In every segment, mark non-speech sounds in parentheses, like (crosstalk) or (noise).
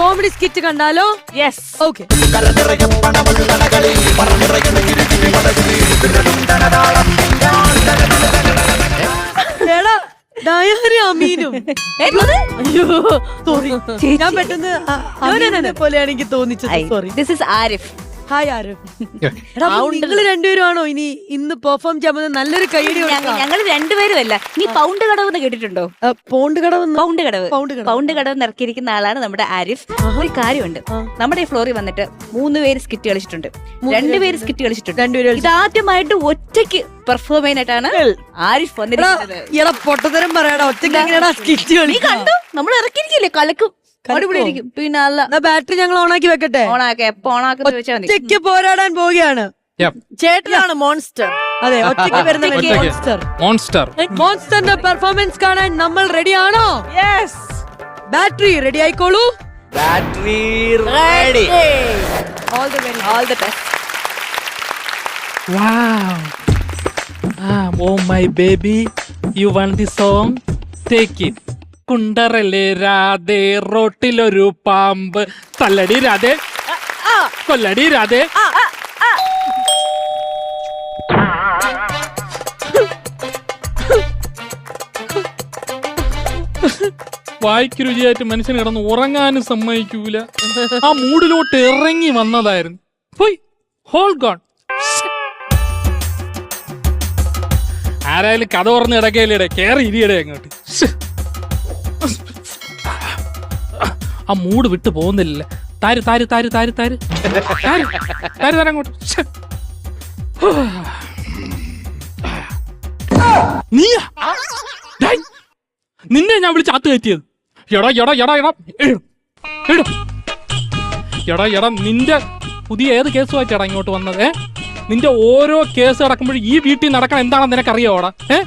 Comedy skit കണ്ടാലോ? Yes okay ഞാൻ പെട്ടെന്ന് പോലെയാണ് എനിക്ക് തോന്നിച്ചത് sorry this is Arif. Hi ആരും നിങ്ങൾ രണ്ടുപേരുമാണോ ഇനി ഇന്ന് പെർഫോം ചെയ്യാൻ നല്ലൊരു കൈയടി ഞങ്ങൾ രണ്ടുപേരുമല്ല. നീ പൗണ്ട് കടവ് എന്ന് കേട്ടിട്ടുണ്ടോ? പൗണ്ട് കടവ് പൗണ്ട് കടവ്. പൗണ്ട് കടവ്. നിറക്കിയിരിക്കുന്ന ആളാണ് നമ്മുടെ ആരിഫ്. ഒരു കാര്യമുണ്ട്. നമ്മുടെ ഈ ഫ്ലോറിൽ വന്നിട്ട് മൂന്ന് പേര് സ്കിറ്റ് കളിച്ചിട്ടുണ്ട്. രണ്ടുപേര് സ്കിറ്റ് കളിച്ചിട്ടുണ്ട്. രണ്ടുപേരും. ഇതാദ്യമായിട്ട് ഒറ്റയ്ക്ക് പെർഫോം ചെയ്യാനായിട്ടാണ് ആരിഫ് വന്നിട്ട് വന്നിരിക്കുന്നത് പൊട്ടത്തരം പറയടാ. ഒറ്റയ്ക്ക് കണ്ടു? നമ്മൾ ഇറക്കിയിരിക്കില്ലേ? കലക്കോ? അടിപൊളിയായിരിക്കും. പിന്നെ അല്ല ബാറ്ററി ഞങ്ങൾ ഓണാക്കി വെക്കട്ടെ? ഓണാക്കെ എപ്പോ ഓണാക്കുന്ന ചോദിച്ചാൽ മതി. ഒറ്റയ്ക്ക് പോരാടാൻ പോവുകയാണ്. ചേട്ടനാണ് മോൺസ്റ്റർ. അതെ ഒറ്റയ്ക്ക് വരുന്ന. മോൺസ്റ്റർ. മോൺസ്റ്റർ. മോൺസ്റ്ററിന്റെ പെർഫോമൻസ് കാണാൻ നമ്മൾ റെഡി ആണോ battery ready ആയിക്കോളൂ. Battery ready all the very all the best wow Ah, oh my baby, you want the song? Take it. കുണ്ടറല്ലേ രാധേ റോട്ടിലൊരു പാമ്പ്. തല്ലടി രാധേ. കൊല്ലടി രാധേ. വായിക്ക് രുചിയായിട്ട് മനുഷ്യന് കിടന്ന് ഉറങ്ങാനും സമ്മതിക്കൂല. ആ മൂടിലോട്ട് ഇറങ്ങി വന്നതായിരുന്നു. പോയി ഹോൾ ഗോൺ ആരായാലും കഥ പറഞ്ഞ് ഇടക്കേലിടെ കേറി ഇരിയടെ അങ്ങോട്ട്. ആ മൂഡ് വിട്ടു പോകുന്നില്ല താരു താരു താരു താരു താരു. താരു താരു താരങ്ങോട്ട് നീയാ? നിന്നെ ഞാൻ വിളിച്ച് അത്ത് കയറ്റിയത്. എടാ എടാ എടാ എടാ. എടാ എടാ എടാ നിന്റെ പുതിയ ഏത് കേസുമായിട്ടാടാ ഇങ്ങോട്ട് വന്നത് ഏ? നിന്റെ ഓരോ കേസ് നടക്കുമ്പോഴും ഈ വീട്ടിൽ നടക്കണം എന്താണെന്ന് നിനക്കറിയോടാ ഏ?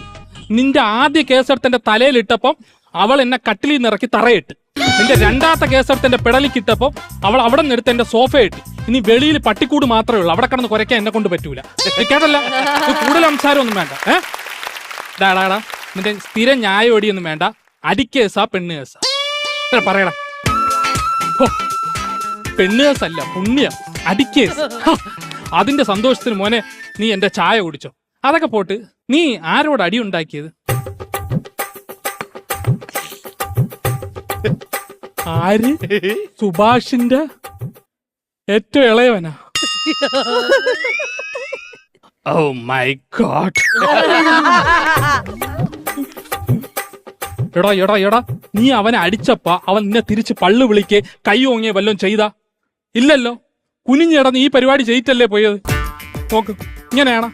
നിന്റെ ആദ്യ കേസ് എടുത്ത് തലയിലിട്ടപ്പം അവൾ എന്നെ കട്ടിലിൽ നിറക്കി തറയിട്ട്. എന്റെ രണ്ടാമത്തെ കേസെടുത്ത് എന്റെ പിടലിക്കിട്ടപ്പം അവൾ അവിടെ നിന്നെടുത്ത് എന്റെ സോഫ ഇട്ട്. ഇനി വെളിയിൽ പട്ടിക്കൂട് മാത്രമേ ഉള്ളൂ. അവിടെ കിടന്ന് കുരയ്ക്കാൻ എന്നെ കൊണ്ട് പറ്റൂല. കേട്ടല്ല? കൂടുതൽ സംസാരമൊന്നും വേണ്ട. ഏ? ഡാടാടാ നിന്റെ സ്ഥിരം ന്യായോടിയൊന്നും വേണ്ട. അടിക്കേസാ പെണ്ണ് കേസാ പറയടാ. പെണ്ണ് കേസല്ല പുണ്യം. അടിക്കേസ്. അതിന്റെ സന്തോഷത്തിന് മോനെ നീ എന്റെ ചായ കുടിച്ചോ. അതൊക്കെ പോട്ട് നീ ആരോട് അടി ഉണ്ടാക്കിയത്? ആര്? സുഭാഷിന്റെ ഏറ്റവും ഇളയവനാ. ഓ മൈ ഗോഡ് എടാ എടാ എടാ നീ അവനെ അടിച്ചപ്പ അവൻ നിന്നെ തിരിച്ച് പള്ളു വിളിക്കെ കൈ ഓങ്ങിയ വല്ലതും ചെയ്താ. ഇല്ലല്ലോ കുനിഞ്ഞിടന്ന് നീ ഈ പരിപാടി ചെയ്തിട്ടല്ലേ പോയത്. നോക്ക് ഇങ്ങനെയാണോ.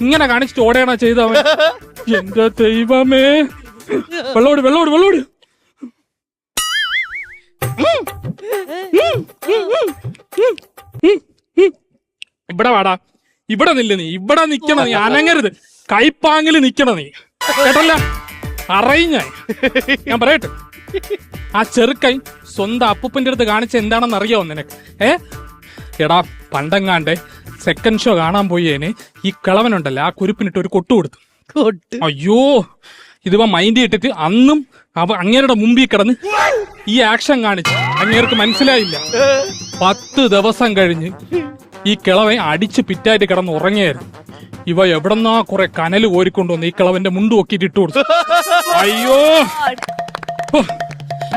ഇങ്ങനെ കാണിച്ചിട്ട് ഓടയാണോ ചെയ്ത അവൻ. എന്റെ ദൈവമേ. വെള്ളോട് വെള്ളോട് വെള്ളോട്. ഇവിടെ വാടാ. ഇവിടെ നില്ല നീ. ഇവിടെ നിക്കണ നീ? അനങ്ങരുത്. കൈപ്പാങ്ങിൽ നിക്കണ നീ? കേട്ടല്ല? അറിഞ്ഞ. ഞാൻ പറയട്ടെ. ആ ചെറുക്കൈ സ്വന്തം അപ്പൂപ്പന്റെ അടുത്ത് കാണിച്ച എന്താണെന്ന് അറിയാവോ നിനക്ക്? ഏ? എടാ പണ്ടെങ്ങാണ്ട് സെക്കൻഡ് ഷോ കാണാൻ പോയേന്. ഈ കിളവനുണ്ടല്ലോ ആ കുരുപ്പിനിട്ട് ഒരു കൊട്ടു കൊടുത്തു. അയ്യോ ഇതിപ്പോ മൈൻഡ് ഇട്ടിട്ട് അന്നും അവ അങ്ങേരുടെ മുമ്പിൽ കിടന്ന് ഈ ആക്ഷൻ കാണിച്ചു അങ്ങേർക്ക് മനസ്സിലായില്ല. പത്ത് ദിവസം കഴിഞ്ഞ് ഈ കിളവൻ അടിച്ച് പിറ്റായിട്ട് കിടന്ന് ഉറങ്ങിയായിരുന്നു. ഇവ എവിടെന്നാ കുറെ കനൽ കോരിക്കൊണ്ടുവന്ന് ഈ കിളവന്റെ മുണ്ട് നോക്കിട്ട് ഇട്ട് കൊടുത്തു. അയ്യോ.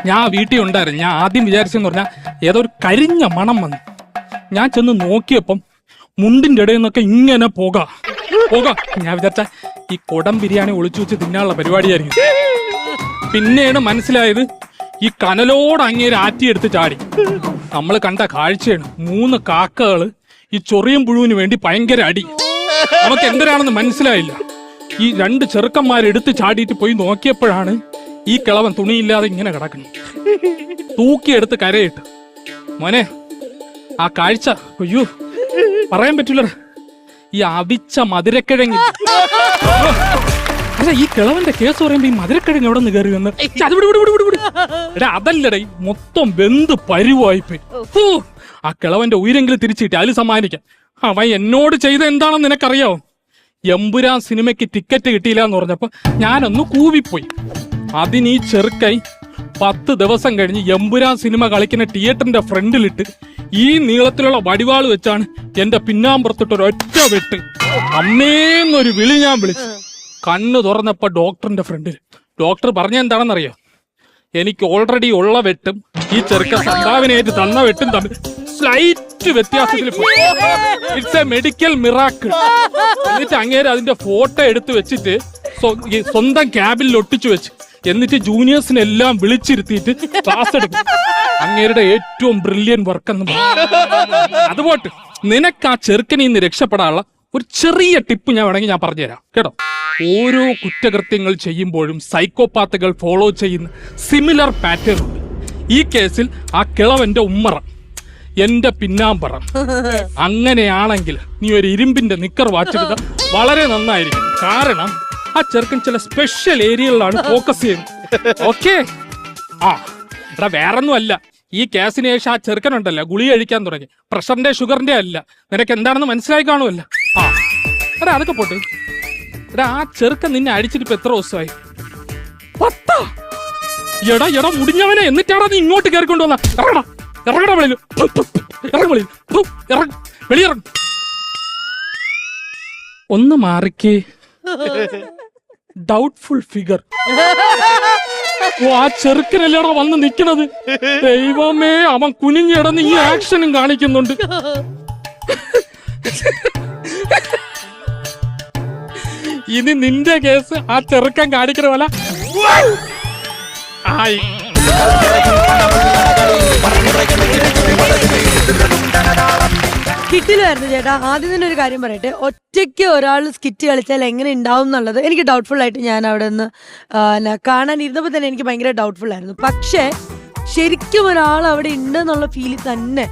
ഞാൻ വീട്ടിൽ ഉണ്ടായിരുന്നു. ഞാൻ ആദ്യം വിചാരിച്ചെന്ന് പറഞ്ഞാൽ ഏതോ ഒരു കരിഞ്ഞ മണം വന്നു. ഞാൻ ചെന്ന് നോക്കിയപ്പം മുണ്ടിന്റെ ഇടയിൽ നിന്നൊക്കെ ഇങ്ങനെ പോകാം. പോകാം. ഞാൻ വിചാരിച്ച ഈ കുടം ബിരിയാണി ഒളിച്ചു വെച്ച് തിന്നാനുള്ള പരിപാടിയായിരിക്കും. പിന്നെയാണ് മനസ്സിലായത് ഈ കനലോട് അങ്ങേര് ആറ്റിയെടുത്ത് ചാടി. നമ്മൾ കണ്ട കാഴ്ചയാണ് മൂന്ന് കാക്കകൾ ഈ ചൊറിയും പുഴുവിന് വേണ്ടി ഭയങ്കര അടി. നമുക്ക് എന്തരാണെന്ന് മനസ്സിലായില്ല. ഈ രണ്ട് ചെറുക്കന്മാരെടുത്ത് ചാടിയിട്ട് പോയി നോക്കിയപ്പോഴാണ് ഈ കിളവൻ തുണിയില്ലാതെ ഇങ്ങനെ കിടക്കുന്നു തൂക്കിയെടുത്ത് കരയിട്ട്. മോനെ ആ കാഴ്ച അയ്യോ പറയാൻ പറ്റൂലടാ ഈ അവിച്ച മധുരക്കിഴങ്ങ്. അല്ല ഈ കിളവന്റെ കേസ് പറയുമ്പോ ഈ മധുരക്കിഴങ്ങ് എവിടെ നിന്ന് കയറി വന്ന്. എടാ അതല്ലടേ മൊത്തം വെന്ത് പരുവായിപ്പോയി ആ കിളവന്റെ ഉയരെങ്കിലും തിരിച്ചിട്ട് അതിൽ സമ്മാനിക്കാം. അവൻ എന്നോട് ചെയ്ത എന്താണെന്ന് നിനക്കറിയാവോ? എമ്പുരാൻ സിനിമയ്ക്ക് ടിക്കറ്റ് കിട്ടിയില്ല എന്ന് പറഞ്ഞപ്പോ ഞാനൊന്ന് കൂവിപ്പോയി. അതിന് ഈ ചെറുക്കൈ പത്ത് ദിവസം കഴിഞ്ഞ് എമ്പുരാൻ സിനിമ കളിക്കുന്ന തിയേറ്ററിന്റെ ഫ്രണ്ടിലിട്ട് ഈ നീളത്തിലുള്ള വടിവാൾ വെച്ചാണ് എന്റെ പിന്നാമ്പുറത്തിട്ട് ഒരു ഒറ്റ വെട്ട് അമ്മേന്നൊരു വിളി ഞാൻ വിളിച്ചു. കണ്ണ് തുറന്നപ്പോ ഡോക്ടറിന്റെ ഫ്രണ്ടിൽ ഡോക്ടർ പറഞ്ഞ എന്താണെന്നറിയോ? എനിക്ക് ഓൾറെഡി ഉള്ള വെട്ടും ഈ ചെറുക്ക സന്താവിനേറ്റ് തന്ന വെട്ടും തമ്മിൽ സ്ലൈറ്റ് വ്യത്യാസത്തിൽ ഇറ്റ്സ് എ മെഡിക്കൽ മിറാക്കിൾ എന്നിട്ട് അങ്ങേര് അതിന്റെ ഫോട്ടോ എടുത്തു വെച്ചിട്ട് സ്വന്തം ക്യാബിൽ ഒട്ടിച്ചു വെച്ച്. എന്നിട്ട് ജൂനിയേഴ്സിനെല്ലാം വിളിച്ചിരുത്തിയിട്ട് ക്ലാസ് എടുക്കും അങ്ങേരുടെ ഏറ്റവും ബ്രില്യൻ വർക്ക് എന്ന് അതുപോട്ട് നിനക്ക് ആ ചെറുക്കനിൽ നിന്ന് രക്ഷപ്പെടാനുള്ള ഒരു ചെറിയ ടിപ്പ് ഞാൻ വേണമെങ്കിൽ ഞാൻ പറഞ്ഞുതരാം. കേട്ടോ? ഓരോ കുറ്റകൃത്യങ്ങൾ ചെയ്യുമ്പോഴും സൈക്കോപാത്തുകൾ ഫോളോ ചെയ്യുന്ന സിമിലർ പാറ്റേൺ ഉണ്ട്. ഈ കേസിൽ ആ കിളവന്റെ ഉമ്മറ എന്റെ പിന്നാമ്പറ. അങ്ങനെയാണെങ്കിൽ നീ ഒരു ഇരുമ്പിന്റെ നിക്കർ വാച്ചെടുത്ത വളരെ നന്നായിരിക്കും. കാരണം ആ ചെറുക്കൻ ചില സ്പെഷ്യൽ ഏരിയകളിലാണ് ഫോക്കസ് ചെയ്യുന്നത്. ഓക്കെ ആ എടാ വേറൊന്നും അല്ല. ഈ കേസിന് ശേഷം ആ ചെറുക്കനുണ്ടല്ലോ ഗുളി കഴിക്കാൻ തുടങ്ങി. പ്രഷറിന്റെ ഷുഗറിന്റെ അല്ല. നിനക്ക് എന്താണെന്ന് മനസ്സിലായി കാണുമല്ല. ആ എടാ അതൊക്കെ പോട്ടെ. എടാ ആ ചെറുക്കൻ നിന്നെ അടിച്ചിട്ട് ഇപ്പൊ എത്ര ദിവസമായി? പത്താ? എടാ എടാ മുടിഞ്ഞവനെ. എന്നിട്ടാടാ നീ ഇങ്ങോട്ട് കയറിക്കൊണ്ട് വന്ന? ഇറങ്ങടാ. ഇറങ്ങടാ വെളിയിൽ. ഇറങ്ങ വെളിയിൽ. ഇറങ്ങ. വെളിയിറങ്ങ ഒന്ന് മാറിക്കേ. (laughs) ഡൗട്ട്ഫുൾ ഫിഗർ ഓ ആ ചെറുക്കനല്ലേടാ വന്ന് നിക്കണത്? ദൈവമേ അവൻ കുനിഞ്ഞിടന്ന് ഈ ആക്ഷനും കാണിക്കുന്നുണ്ട്. ഇനി നിന്റെ കേസ് ആ ചെറുക്കൻ കാണിക്കണ പോലെ. ആയി. കിട്ടില്ലായിരുന്നു ചേട്ടാ. ആദ്യം തന്നെ ഒരു കാര്യം പറയട്ടെ. ഒറ്റയ്ക്ക് ഒരാൾ സ്കിറ്റ് കളിച്ചാൽ എങ്ങനെ ഉണ്ടാവും എന്നുള്ളത് എനിക്ക് ഡൗട്ട്ഫുൾ ആയിട്ട് ഞാൻ അവിടെ നിന്ന് കാണാൻ ഇരുന്നപ്പോൾ തന്നെ എനിക്ക് ഭയങ്കര ഡൗട്ട്ഫുൾ ആയിരുന്നു. പക്ഷേ ശരിക്കും ഒരാൾ അവിടെ ഉണ്ട് എന്നുള്ള ഫീൽ തന്നെ.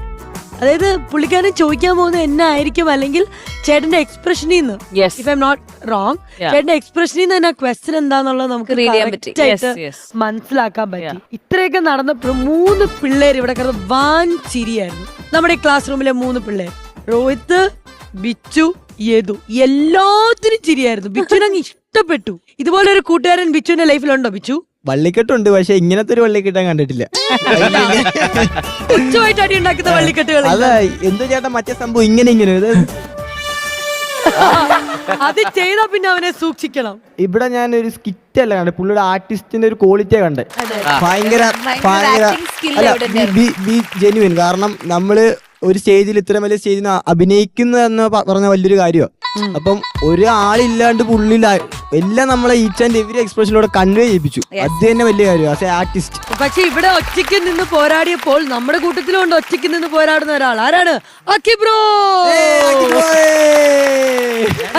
അതായത് പുള്ളിക്കാരൻ ചോദിക്കാൻ പോകുന്നത് എന്നെ ആയിരിക്കും? അല്ലെങ്കിൽ ചേട്ടന്റെ എക്സ്പ്രഷനിൽ നിന്ന്. If I'm not wrong ചേട്ടന്റെ എക്സ്പ്രഷനിൽ നിന്ന് തന്നെ ക്വസ്റ്റൻ എന്താന്നുള്ളത് നമുക്ക്. മനസ്സിലാക്കാൻ പറ്റി. ഇത്രയൊക്കെ നടന്നപ്പോഴും മൂന്ന് പിള്ളേർ ഇവിടെ കിടന്ന് വാൻ ചിരിയായിരുന്നു. നമ്മുടെ ക്ലാസ് റൂമിലെ മൂന്ന് പിള്ളേർ രോഹിത് ബിച്ചു യദു എല്ലാത്തിനും ചിരിയായിരുന്നു. ബിച്ചുനങ്ങ് ഇഷ്ടപ്പെട്ടു. ഇതുപോലെ ഒരു കൂട്ടുകാരൻ ബിച്ചുവിന്റെ ലൈഫിലുണ്ടോ ബിച്ചു? വള്ളിക്കെട്ടുണ്ട് പക്ഷെ ഇങ്ങനത്തെ ഒരു വള്ളിക്കെട്ട് ഞാൻ കണ്ടിട്ടില്ല. കൊച്ചുമായിട്ട് അടി ഉണ്ടാക്കുന്ന വള്ളിക്കെട്ടുകൾ എന്തോ ചേട്ടാ മറ്റേ സംഭവം ഇങ്ങനെ ഇങ്ങനെ ഇത് അത് ചെയ്താ പിന്നെ അവനെ സൂക്ഷിക്കണം. ഇവിടെ ഞാൻ ഒരു സ്കിറ്റ് അല്ല കണ്ടത്. പുള്ളിയുടെ ആർട്ടിസ്റ്റിന്റെ ഒരു ക്വാളിറ്റിയാ കണ്ടത്. ഭയങ്കര ഭയങ്കര അല്ല എവിടെ കാരണം നമ്മൾ ഒരു സ്റ്റേജിൽ ഇത്ര വലിയ സ്റ്റേജിൽ അഭിനയിക്കുന്ന എന്ന് പറഞ്ഞ വലിയൊരു കാര്യമാണ്. അപ്പം ഒരാളില്ലാണ്ട് പുള്ളിൽ എല്ലാം നമ്മളെ ഈച്ച് ആൻഡ് എവരി എക്സ്പ്രഷനിലൂടെ കൺവേ ചെയ്യിപ്പിച്ചു. അത് തന്നെ വലിയ കാര്യം ആസ് എ ആർട്ടിസ്റ്റ് പക്ഷെ ഇവിടെ ഒറ്റയ്ക്ക് നിന്ന് പോരാടിയപ്പോൾ നമ്മുടെ കൂട്ടത്തിലുണ്ട് ഒറ്റയ്ക്ക് നിന്ന് പോരാടുന്ന ഒരാൾ. ആരാണ്? അക്കി ബ്രോ!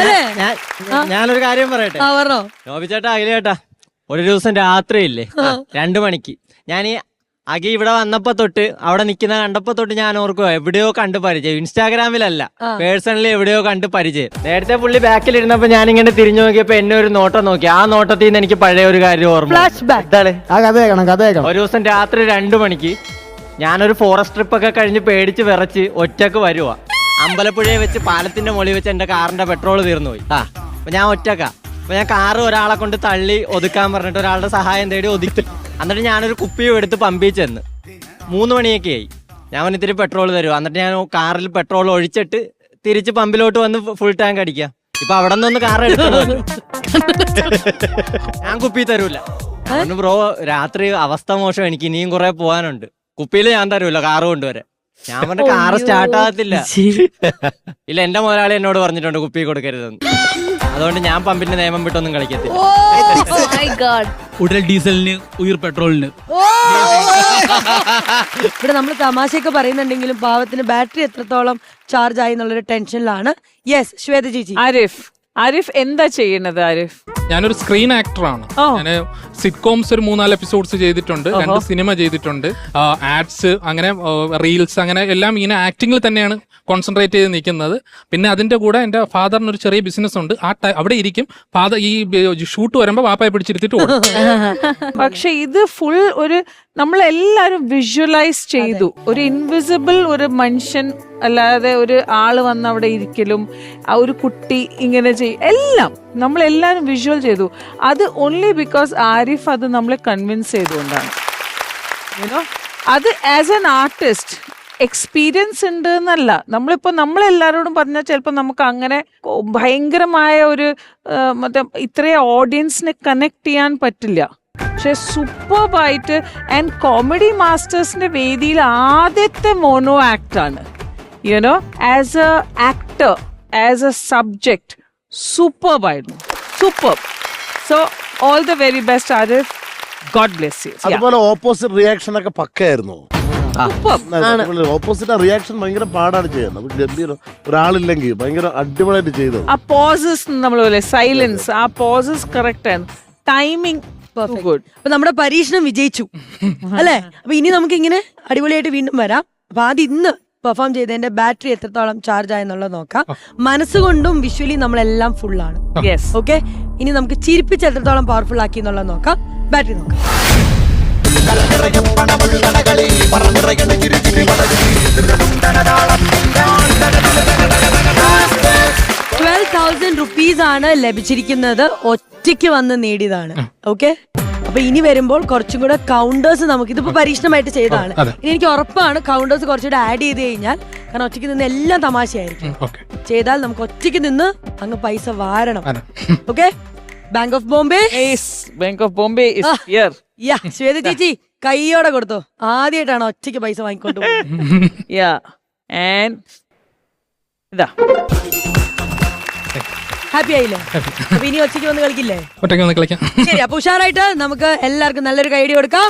അല്ലേ? ഞാൻ ഞാനൊരു കാര്യം പറയട്ടെ? പറഞ്ഞോ. നോബി ചേട്ടാ അഖിലേട്ടാ ഒരു ദിവസം രാത്രിയില്ലേ? രണ്ടു മണിക്ക്. ഞാൻ ഈ അഖി ഇവിടെ വന്നപ്പോ തൊട്ട് അവിടെ നിൽക്കുന്ന കണ്ടപ്പോ തൊട്ട് ഞാൻ ഓർക്കുക എവിടെയോ കണ്ട് പരിചയം. ഇൻസ്റ്റാഗ്രാമിലല്ല പേഴ്സണലി എവിടെയോ കണ്ട് പരിചയം. നേരത്തെ പുള്ളി ബാക്കിൽ ഇരുന്നപ്പോ ഞാൻ ഇങ്ങനെ തിരിഞ്ഞു നോക്കിയപ്പോ എന്നെ ഒരു നോട്ടം നോക്കി. ആ നോട്ടത്തിൽ നിന്ന് എനിക്ക് പഴയ ഒരു കാര്യം ഓർമ്മ ഒരു ദിവസം രാത്രി രണ്ടു മണിക്ക് ഞാനൊരു ഫോറസ്റ്റ് ട്രിപ്പ് ഒക്കെ കഴിഞ്ഞ് പേടിച്ച് വിറച്ച് ഒറ്റയ്ക്ക് വരുവാ. അമ്പലപ്പുഴയെ വെച്ച് പാലത്തിന്റെ മുകളിൽ വെച്ച് എന്റെ കാറിന്റെ പെട്രോൾ തീർന്നു പോയി. ആ അപ്പൊ ഞാൻ ഒറ്റക്ക. അപ്പൊ ഞാൻ കാറ് ഒരാളെ കൊണ്ട് തള്ളി ഒതുക്കാൻ പറഞ്ഞിട്ട് ഒരാളുടെ സഹായം തേടി ഒതുക്കി. എന്നിട്ട് ഞാനൊരു കുപ്പിയും എടുത്ത് പമ്പിൽ ചെന്ന്. മൂന്ന് മണിയൊക്കെ ആയി. ഞാൻ ഇത്തിരി പെട്രോൾ തരും എന്നിട്ട് ഞാൻ കാറിൽ പെട്രോൾ ഒഴിച്ചിട്ട് തിരിച്ച് പമ്പിലോട്ട് വന്ന് ഫുൾ ടാങ്ക് അടിക്കാം. ഇപ്പൊ അവിടെ നിന്നൊന്ന് കാർ എടുത്തു ഞാൻ കുപ്പി തരൂല. അവന് ബ്രോ രാത്രി അവസ്ഥ മോശം. എനിക്ക് ഇനിയും കുറെ പോകാനുണ്ട് കുപ്പിയിൽ ഞാൻ തരൂല കാറ് കൊണ്ടുവരാൻ. ഞാൻ പറഞ്ഞ കാറ് സ്റ്റാർട്ട് ആകത്തില്ല. ഇല്ല എന്റെ മുതലാളി എന്നോട് പറഞ്ഞിട്ടുണ്ട് കുപ്പി കൊടുക്കരുതെന്ന്. അതുകൊണ്ട് ഞാൻ പമ്പിന്റെ നിയമം വിട്ടൊന്നും കളിക്കത്തില്ല. ഉടൽ ഡീസലിന് ഉയർ പെട്രോളിന്. ഇവിടെ നമ്മൾ തമാശയൊക്കെ പറയുന്നുണ്ടെങ്കിലും പാവത്തിന് ബാറ്ററി എത്രത്തോളം ചാർജ് ആയി എന്നുള്ളൊരു ടെൻഷനിലാണ്. യെസ് ശ്വേത ചേച്ചി ആരിഫ് ആരിഫ് എന്താ ചെയ്യണത് ആരിഫ്? ഞാനൊരു സ്ക്രീൻ ആക്ടറാണ് ഞാൻ ഞാൻ സിറ്റ്കോംസ് ഒരു മൂന്നാൽ എപ്പിസോഡ്സ് ചെയ്തിട്ടുണ്ട്. രണ്ട് സിനിമ ചെയ്തിട്ടുണ്ട്. ആഡ്സ് അങ്ങനെ റീൽസ് അങ്ങനെ എല്ലാം ഇങ്ങനെ ആക്ടിങ്ങിൽ തന്നെയാണ് കോൺസെൻട്രേറ്റ് ചെയ്ത് നിൽക്കുന്നത്. പിന്നെ അതിന്റെ കൂടെ എന്റെ ഫാദറിന് ഒരു ചെറിയ ബിസിനസ് ഉണ്ട്. ആ അവിടെ ഇരിക്കും. ഫാദർ ഈ ഷൂട്ട് വരുമ്പോൾ വാപ്പായി പിടിച്ചിരുത്തിട്ട് (laughs) പക്ഷെ ഇത് ഫുൾ ഒരു നമ്മളെല്ലാരും വിഷ്വലൈസ് ചെയ്തു. ഒരു ഇൻവിസിബിൾ ഒരു മനുഷ്യൻ അല്ലാതെ ഒരു ആൾ വന്ന് അവിടെ ഇരിക്കലും ആ ഒരു കുട്ടി ഇങ്ങനെ ചെയ്യും എല്ലാം നമ്മളെല്ലാരും വിഷ്വൽ ചെയ്തു. അത് ഓൺലി ബിക്കോസ് ആരിഫ് അത് നമ്മളെ കൺവിൻസ് ചെയ്തുകൊണ്ടാണ്. യുനോ അത് ആസ് എൻ ആർട്ടിസ്റ്റ് എക്സ്പീരിയൻസ് ഉണ്ട് എന്നല്ല നമ്മളിപ്പോൾ നമ്മളെല്ലാരോടും പറഞ്ഞാൽ ചിലപ്പോൾ നമുക്ക് അങ്ങനെ ഭയങ്കരമായ ഒരു മറ്റേ ഇത്രയും ഓഡിയൻസിനെ കണക്ട് ചെയ്യാൻ പറ്റില്ല. പക്ഷെ സൂപ്പർബായിട്ട് ആൻഡ് കോമഡി മാസ്റ്റേഴ്സിന്റെ വേദിയിൽ ആദ്യത്തെ മോണോ ആക്ട് ആണ്. You know as a actor as a subject സൂപ്പർബായിരുന്നു super so all the very best Arif god bless you അതുപോലെ ഓപ്പോസിറ്റ് റിയാക്ഷൻ ഒക്കെ പക്കായിരുന്നു ഓപ്പോസിറ്റ് റിയാക്ഷൻ ഭയങ്കര പാടാണ് ചെയ്യുന്നത്. ഗംഭീരം ഒരാളില്ലെങ്കിൽ ഭയങ്കര അടിപൊളിയായിട്ട് ചെയ്തു ആ പോസസ് നമ്മൾ പോലെ സൈലൻസ് ആ പോസസ് കറക്റ്റ് ആണ്. ടൈമിംഗ് അപ്പൊ നമ്മുടെ പരീക്ഷണം വിജയിച്ചു. (laughs) അല്ലേ? അപ്പൊ ഇനി നമുക്ക് ഇങ്ങനെ അടിപൊളിയായിട്ട് വീണ്ടും വരാം. അപ്പൊ ആദ്യം ഇന്ന് പെർഫോം ചെയ്തതിന്റെ ബാറ്ററി എത്രത്തോളം ചാർജ് ആയെന്നുള്ളത് നോക്കാം. മനസ്സുകൊണ്ടും വിഷ്വലി നമ്മളെല്ലാം ഫുൾ ആണ്. യെസ് ഓക്കെ ഇനി നമുക്ക് ചിരിപ്പിച്ച് എത്രത്തോളം പവർഫുൾ ആക്കി എന്നുള്ളത് നോക്കാം. ബാറ്ററി നോക്കാം. ലഭിച്ചിരിക്കുന്നത് ഒറ്റയ്ക്ക് വന്ന് നേടിയതാണ്. ഓക്കെ അപ്പൊ ഇനി വരുമ്പോൾ കുറച്ചും കൂടെ കൗണ്ടേഴ്സ് നമുക്ക് ഇതിപ്പോ പരീക്ഷണമായിട്ട് ചെയ്തതാണ്. ഇനി എനിക്ക് ഉറപ്പാണ് കൗണ്ടേഴ്സ് കുറച്ചുകൂടെ ആഡ് ചെയ്ത് കഴിഞ്ഞാൽ കാരണം ഒറ്റയ്ക്ക് നിന്ന് എല്ലാം തമാശയായിരിക്കും. ഓക്കെ ചെയ്താൽ നമുക്ക് ഒറ്റയ്ക്ക് നിന്ന് അങ്ങ് പൈസ വാരണം. Okay bank of Bombay bank of Bombay yeah Shweta ചേച്ചി കൈയോടെ കൊടുത്തോ. ആദ്യമായിട്ടാണ് ഒറ്റയ്ക്ക് പൈസ വാങ്ങിക്കൊണ്ട് യാ ആൻഡ് (laughs) ഇതാ. ഹാപ്പി ആയില്ലേ? അപ്പൊ ഇനി ഒറ്റയ്ക്ക് വന്ന് കളിക്കില്ലേ? ഒറ്റയ്ക്ക് വന്ന് കളിക്കാം. ശരി അപ്പൊ ഉഷാറായിട്ട് നമുക്ക് എല്ലാവർക്കും നല്ലൊരു കൈഡി കൊടുക്കാം.